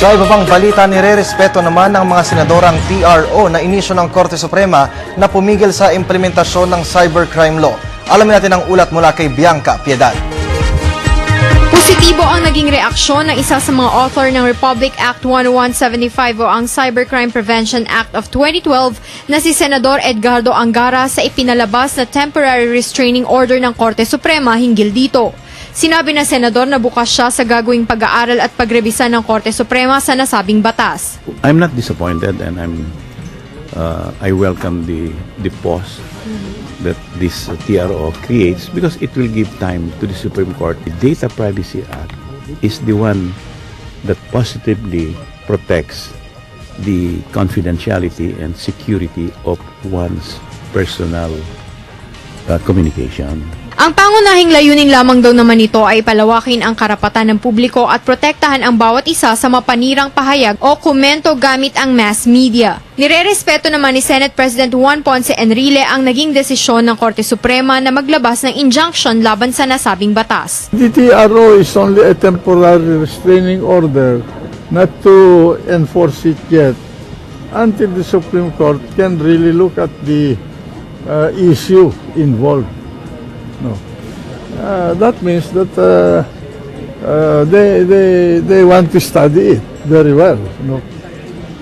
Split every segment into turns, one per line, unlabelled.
Sa iba pang balita, nire-respeto naman ng mga senadorang TRO na inisyo ng Korte Suprema na pumigil sa implementasyon ng cybercrime law. Alamin natin ang ulat mula kay Bianca Piedad.
Positibo ang naging reaksyon ng isa sa mga author ng Republic Act 1175 o ang Cybercrime Prevention Act of 2012 na si Senador Edgardo Angara sa ipinalabas na temporary restraining order ng Korte Suprema hinggil dito. Sinabi na senador na bukas siya sa gagawing pag-aaral at pagrebisa ng Korte Suprema sa nasabing batas.
I'm not disappointed and I'm uh, I welcome the the pause that this TRO creates because it will give time to the Supreme Court. The Data Privacy Act is the one that positively protects the confidentiality and security of one's personal uh, communication.
Ang pangunahing layunin lamang daw naman nito ay palawakin ang karapatan ng publiko at protektahan ang bawat isa sa mapanirang pahayag o komento gamit ang mass media. Nirerespeto naman ni Senate President Juan Ponce Enrile ang naging desisyon ng Korte Suprema na maglabas ng injunction laban sa nasabing batas.
DTRO is only a temporary restraining order not to enforce it yet until the Supreme Court can really look at the uh, issue involved. No. Uh, that means that uh, uh, they, they, they want to study it very well. No.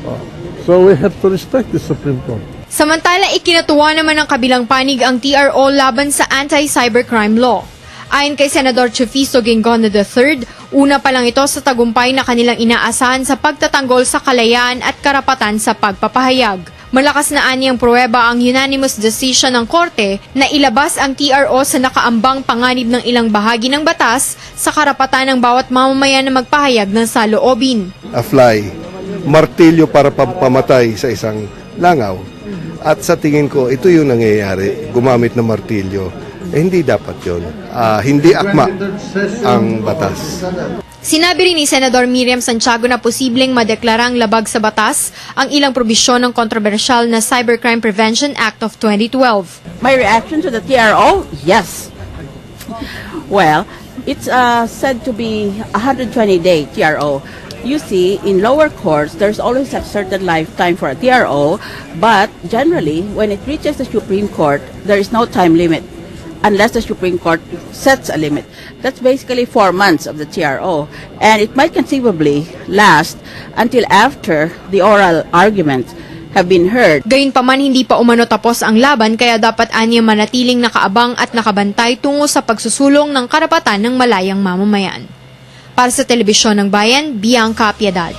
Uh, so we have to respect the Supreme Court.
Samantala, ikinatuwa naman ng kabilang panig ang TRO laban sa anti-cybercrime law. Ayon kay Senador Chufisto Gingono III, una pa lang ito sa tagumpay na kanilang inaasahan sa pagtatanggol sa kalayaan at karapatan sa pagpapahayag. Malakas na anyang pruweba ang unanimous decision ng korte na ilabas ang TRO sa nakaambang panganib ng ilang bahagi ng batas sa karapatan ng bawat mamamayan na magpahayag ng saloobin.
a fly, martilyo para pampamatay sa isang langaw. At sa tingin ko, ito yung nangyayari, gumamit ng martilyo. Eh, hindi dapat yon. Ah, hindi akma ang batas.
Sinabi rin ni Senador Miriam Santiago na posibleng madeklarang labag sa batas ang ilang probisyon ng kontrobersyal na Cybercrime Prevention Act of 2012.
My reaction to the TRO? Yes. Well, it's uh, said to be a 120-day TRO. You see, in lower courts, there's always a certain lifetime for a TRO, but generally, when it reaches the Supreme Court, there is no time limit unless the Supreme Court sets a limit. That's basically four months of the TRO, and it might conceivably last until after the oral arguments have been heard.
Gayunpaman hindi pa umano tapos ang laban kaya dapat anya manatiling nakaabang at nakabantay tungo sa pagsusulong ng karapatan ng malayang mamamayan. Para sa Telebisyon ng Bayan, Bianca Piedad.